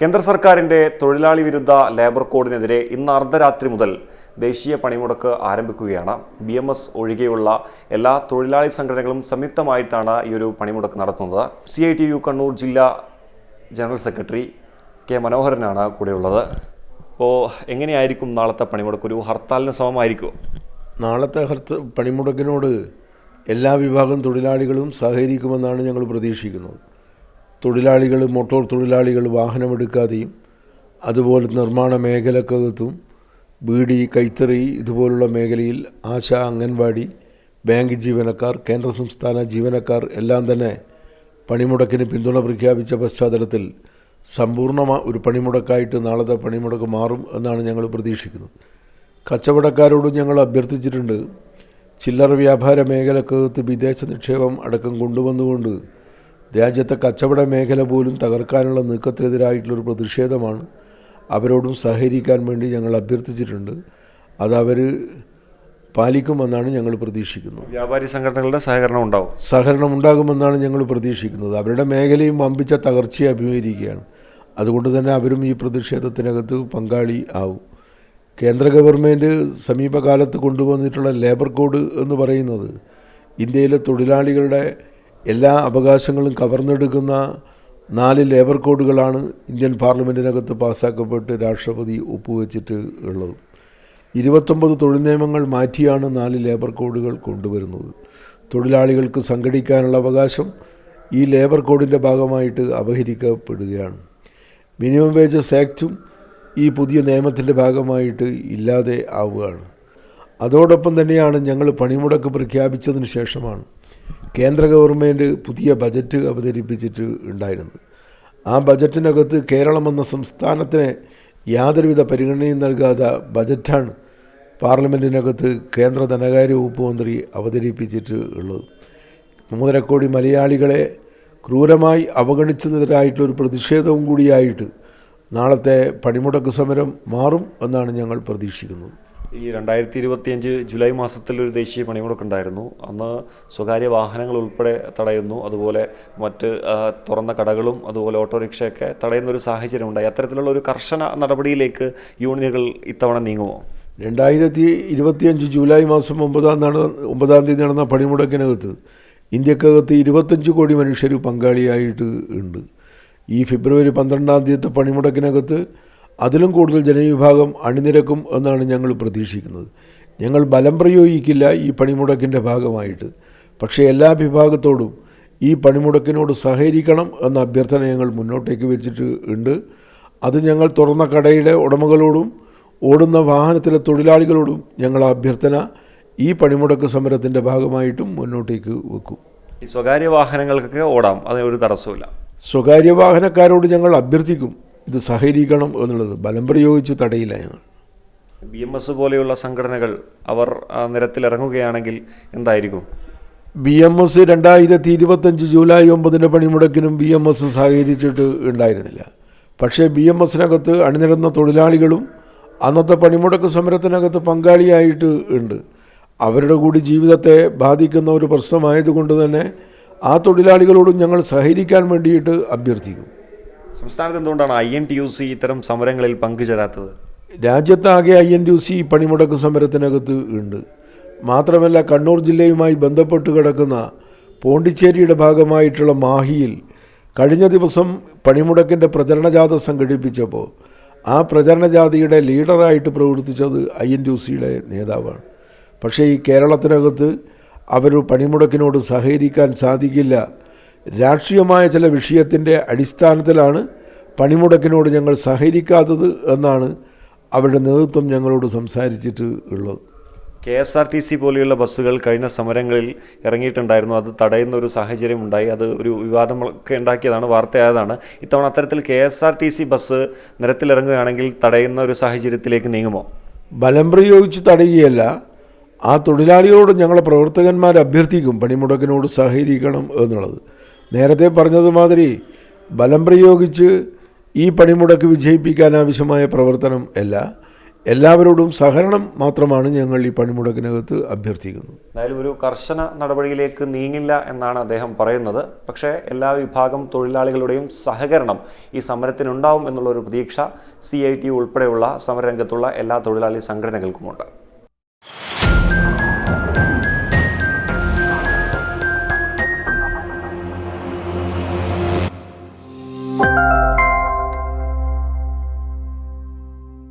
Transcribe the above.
കേന്ദ്ര സർക്കാരിന്റെ തൊഴിലാളി വിരുദ്ധ ലേബർ കോഡിനെതിരെ ഇന്ന് അർദ്ധരാത്രി മുതൽ ദേശീയ പണിമുടക്ക് ആരംഭിക്കുകയാണ്. ബി എം എസ് ഒഴികെയുള്ള എല്ലാ തൊഴിലാളി സംഘടനകളും സംയുക്തമായിട്ടാണ് ഈ ഒരു പണിമുടക്ക് നടത്തുന്നത്. C I T U Kannur ജില്ലാ ജനറൽ സെക്രട്ടറി കെ മനോഹരനാണ് കൂടെയുള്ളത്. അപ്പോൾ എങ്ങനെയായിരിക്കും നാളത്തെ പണിമുടക്ക്? ഒരു ഹർത്താലിന് സമമായിരിക്കും നാളത്തെ ഹർത്ത പണിമുടക്കിനോട് എല്ലാ വിഭാഗം തൊഴിലാളികളും സഹകരിക്കുമെന്നാണ് ഞങ്ങൾ പ്രതീക്ഷിക്കുന്നത്. തൊഴിലാളികൾ മോട്ടോർ തൊഴിലാളികൾ വാഹനമെടുക്കാതെയും അതുപോലെ നിർമ്മാണ മേഖലക്കകത്തും ബീഡി കൈത്തറി ഇതുപോലുള്ള മേഖലയിൽ ആശ അംഗൻവാടി ബാങ്ക് ജീവനക്കാർ കേന്ദ്ര സംസ്ഥാന ജീവനക്കാർ എല്ലാം തന്നെ പണിമുടക്കിന് പിന്തുണ പ്രഖ്യാപിച്ച പശ്ചാത്തലത്തിൽ സമ്പൂർണ ഒരു പണിമുടക്കായിട്ട് നാളത്തെ പണിമുടക്ക് മാറും എന്നാണ് ഞങ്ങൾ പ്രതീക്ഷിക്കുന്നത്. കച്ചവടക്കാരോടും ഞങ്ങൾ അഭ്യർത്ഥിച്ചിട്ടുണ്ട് ചില്ലറ വ്യാപാര മേഖലക്കകത്ത് വിദേശ നിക്ഷേപം അടക്കം കൊണ്ടുവന്നുകൊണ്ട് രാജ്യത്തെ കച്ചവട മേഖല പോലും തകർക്കാനുള്ള നീക്കത്തിനെതിരായിട്ടുള്ളൊരു പ്രതിഷേധമാണ് അവരോടും സഹകരിക്കാൻ വേണ്ടി ഞങ്ങൾ അഭ്യർത്ഥിച്ചിട്ടുണ്ട്. അത് അവർ പാലിക്കുമെന്നാണ് ഞങ്ങൾ പ്രതീക്ഷിക്കുന്നത്. വ്യാപാരി സംഘടനകളുടെ സഹകരണം ഉണ്ടാവും. സഹകരണം ഉണ്ടാകുമെന്നാണ് ഞങ്ങൾ പ്രതീക്ഷിക്കുന്നത്. അവരുടെ മേഖലയും വമ്പിച്ച തകർച്ചയെ അഭിമുഖീകരിക്കുകയാണ്. അതുകൊണ്ട് തന്നെ അവരും ഈ പ്രതിഷേധത്തിനകത്ത് പങ്കാളി ആവും. കേന്ദ്ര ഗവൺമെന്റ് സമീപകാലത്ത് കൊണ്ടുവന്നിട്ടുള്ള ലേബർ കോഡ് എന്ന് പറയുന്നത് ഇന്ത്യയിലെ തൊഴിലാളികളുടെ എല്ലാ അവകാശങ്ങളും കവർന്നെടുക്കുന്ന നാല് ലേബർ കോഡുകളാണ് ഇന്ത്യൻ പാർലമെന്റിനകത്ത് പാസ്സാക്കപ്പെട്ട് രാഷ്ട്രപതി ഒപ്പുവെച്ചിട്ട് ഉള്ളത്. ഇരുപത്തൊമ്പത് തൊഴിൽ നിയമങ്ങൾ മാറ്റിയാണ് നാല് ലേബർ കോഡുകൾ കൊണ്ടുവരുന്നത്. തൊഴിലാളികൾക്ക് സംഘടിക്കാനുള്ള അവകാശം ഈ ലേബർ കോഡിന്റെ ഭാഗമായിട്ട് അപഹരിക്കപ്പെടുകയാണ്. മിനിമം വേജസ് ആക്റ്റും ഈ പുതിയ നിയമത്തിന്റെ ഭാഗമായിട്ട് ഇല്ലാതെ ആവുകയാണ്. അതോടൊപ്പം തന്നെയാണ് ഞങ്ങൾ പണിമുടക്ക് പ്രഖ്യാപിച്ചതിന് ശേഷമാണ് കേന്ദ്ര ഗവൺമെന്റ് പുതിയ ബജറ്റ് അവതരിപ്പിച്ചിട്ട് ഉണ്ടായിരുന്നത്. ആ ബജറ്റിനകത്ത് കേരളം എന്ന സംസ്ഥാനത്തിന് യാതൊരുവിധ പരിഗണനയും നൽകാത്ത ബജറ്റാണ് പാർലമെന്റിനകത്ത് കേന്ദ്ര ധനകാര്യ വകുപ്പ് മന്ത്രി അവതരിപ്പിച്ചിട്ട് ഉള്ളത്. മൂന്നര കോടി മലയാളികളെ ക്രൂരമായി അവഗണിച്ചതിനായിട്ടുള്ളൊരു പ്രതിഷേധവും കൂടിയായിട്ട് നാളത്തെ പണിമുടക്ക് സമരം മാറും എന്നാണ് ഞങ്ങൾ പ്രതീക്ഷിക്കുന്നത്. ഈ രണ്ടായിരത്തി ഇരുപത്തിയഞ്ച് ജൂലൈ മാസത്തിൽ ഒരു ദേശീയ പണിമുടക്കുണ്ടായിരുന്നു. അന്ന് സ്വകാര്യ വാഹനങ്ങൾ ഉൾപ്പെടെ തടയുന്നു. അതുപോലെ മറ്റ് തുറന്ന കടകളും അതുപോലെ ഓട്ടോറിക്ഷയൊക്കെ തടയുന്ന ഒരു സാഹചര്യം ഉണ്ടായി അത്തരത്തിലുള്ള ഒരു കർശന നടപടിയിലേക്ക് യൂണിയനുകൾ ഇത്തവണ നീങ്ങുമോ? രണ്ടായിരത്തി ഇരുപത്തിയഞ്ച് ജൂലൈ മാസം ഒമ്പതാം നട ഒമ്പതാം തീയതി നടന്ന പണിമുടക്കിനകത്ത് ഇന്ത്യക്കകത്ത് ഇരുപത്തഞ്ച് കോടി മനുഷ്യർ പങ്കാളിയായിട്ട് ഉണ്ട്. ഈ ഫെബ്രുവരി പന്ത്രണ്ടാം തീയതി പണിമുടക്കിനകത്ത് അതിലും കൂടുതൽ ജനവിഭാഗം അണിനിരക്കും എന്നാണ് ഞങ്ങൾ പ്രതീക്ഷിക്കുന്നത്. ഞങ്ങൾ ബലം പ്രയോഗിക്കില്ല ഈ പണിമുടക്കിന്റെ ഭാഗമായിട്ട്. പക്ഷേ എല്ലാ വിഭാഗത്തോടും ഈ പണിമുടക്കിനോട് സഹകരിക്കണം എന്ന അഭ്യർത്ഥന ഞങ്ങൾ മുന്നോട്ടേക്ക് വെച്ചിട്ട് ഉണ്ട്. അത് ഞങ്ങൾ തുറന്ന കടയുടെ ഉടമകളോടും ഓടുന്ന വാഹനത്തിലെ തൊഴിലാളികളോടും ഞങ്ങൾ അഭ്യർത്ഥന ഈ പണിമുടക്ക് സമരത്തിന്റെ ഭാഗമായിട്ടും മുന്നോട്ടേക്ക് വെക്കും. ഈ സ്വകാര്യ വാഹനങ്ങൾക്കൊക്കെ ഓടാം അതിന് ഒരു തടസ്സമില്ല സ്വകാര്യ വാഹനക്കാരോട് ഞങ്ങൾ അഭ്യർത്ഥിക്കും. ഇത് സഹകരിക്കണം എന്നുള്ളത് ബലം പ്രയോഗിച്ച് തടയില്ല ഞങ്ങൾ ബി എം എസ് പോലെയുള്ള സംഘടനകൾ അവർ നിരത്തിലിറങ്ങുകയാണെങ്കിൽ എന്തായിരിക്കും? ബി എം എസ് രണ്ടായിരത്തി ഇരുപത്തഞ്ച് ജൂലൈ ഒമ്പതിന്റെ പണിമുടക്കിനും ബി എം എസ് സഹകരിച്ചിട്ട് ഉണ്ടായിരുന്നില്ല. പക്ഷേ ബി എം എസിനകത്ത് അണിനിരന്ന തൊഴിലാളികളും അന്നത്തെ പണിമുടക്ക് സമരത്തിനകത്ത് പങ്കാളിയായിട്ട് ഉണ്ട്. അവരുടെ കൂടി ജീവിതത്തെ ബാധിക്കുന്ന ഒരു പ്രശ്നമായതുകൊണ്ട് തന്നെ ആ തൊഴിലാളികളോടും ഞങ്ങൾ സഹകരിക്കാൻ വേണ്ടിയിട്ട് അഭ്യർത്ഥിക്കും സംസ്ഥാനത്ത് എന്തുകൊണ്ടാണ് I N T U C ഇത്തരം സമരങ്ങളിൽ പങ്കുചേരാത്തത്? രാജ്യത്താകെ I N T U C പണിമുടക്ക് സമരത്തിനകത്ത് ഉണ്ട്. മാത്രമല്ല കണ്ണൂർ ജില്ലയുമായി ബന്ധപ്പെട്ട് കിടക്കുന്ന പോണ്ടിച്ചേരിയുടെ ഭാഗമായിട്ടുള്ള മാഹിയിൽ കഴിഞ്ഞ ദിവസം പണിമുടക്കിന്റെ പ്രചരണജാഥ സംഘടിപ്പിച്ചപ്പോൾ ആ പ്രചരണജാഥയുടെ ലീഡറായിട്ട് പ്രവർത്തിച്ചത് ഐ എൻ യു സിയുടെ നേതാവാണ്. പക്ഷേ ഈ കേരളത്തിനകത്ത് അവർ പണിമുടക്കിനോട് സഹകരിക്കാൻ സാധിക്കില്ല രാഷ്ട്രീയമായ ചില വിഷയത്തിന്റെ അടിസ്ഥാനത്തിലാണ് പണിമുടക്കിനോട് ഞങ്ങൾ സഹകരിക്കാത്തത് എന്നാണ് അവരുടെ നേതൃത്വം ഞങ്ങളോട് സംസാരിച്ചിട്ട് ഉള്ളത്. K S R T C പോലെയുള്ള ബസ്സുകൾ കഴിഞ്ഞ സമരങ്ങളിൽ ഇറങ്ങിയിട്ടുണ്ടായിരുന്നു. അത് തടയുന്ന ഒരു സാഹചര്യം ഉണ്ടായി. അത് ഒരു വിവാദമൊക്കെ ഉണ്ടാക്കിയതാണ് വാർത്തയായതാണ്. ഇത്തവണ അത്തരത്തിൽ K S R T C bus നിരത്തിലിറങ്ങുകയാണെങ്കിൽ തടയുന്ന ഒരു സാഹചര്യത്തിലേക്ക് നീങ്ങുമോ? ബലം പ്രയോഗിച്ച് തടയുകയല്ല. ആ തൊഴിലാളികളോട് ഞങ്ങളെ പ്രവർത്തകന്മാർ അഭ്യർത്ഥിക്കും പണിമുടക്കിനോട് സഹകരിക്കണം എന്നുള്ളത്. നേരത്തെ പറഞ്ഞതുമാതിരി ബലം പ്രയോഗിച്ച് ഈ പണിമുടക്ക് വിജയിപ്പിക്കാൻ ആവശ്യമായ പ്രവർത്തനം അല്ല. എല്ലാവരോടും സഹകരണം മാത്രമാണ് ഞങ്ങൾ ഈ പണിമുടക്കിനകത്ത് അഭ്യർത്ഥിക്കുന്നത് എന്തായാലും ഒരു കർശന നടപടിയിലേക്ക് നീങ്ങില്ല എന്നാണ് അദ്ദേഹം പറയുന്നത്. പക്ഷേ എല്ലാ വിഭാഗം തൊഴിലാളികളുടെയും സഹകരണം ഈ സമരത്തിനുണ്ടാവും എന്നുള്ളൊരു പ്രതീക്ഷ സി ഐ ടി ഉൾപ്പെടെയുള്ള സമരരംഗത്തുള്ള എല്ലാ തൊഴിലാളി സംഘടനകൾക്കുമുണ്ട്.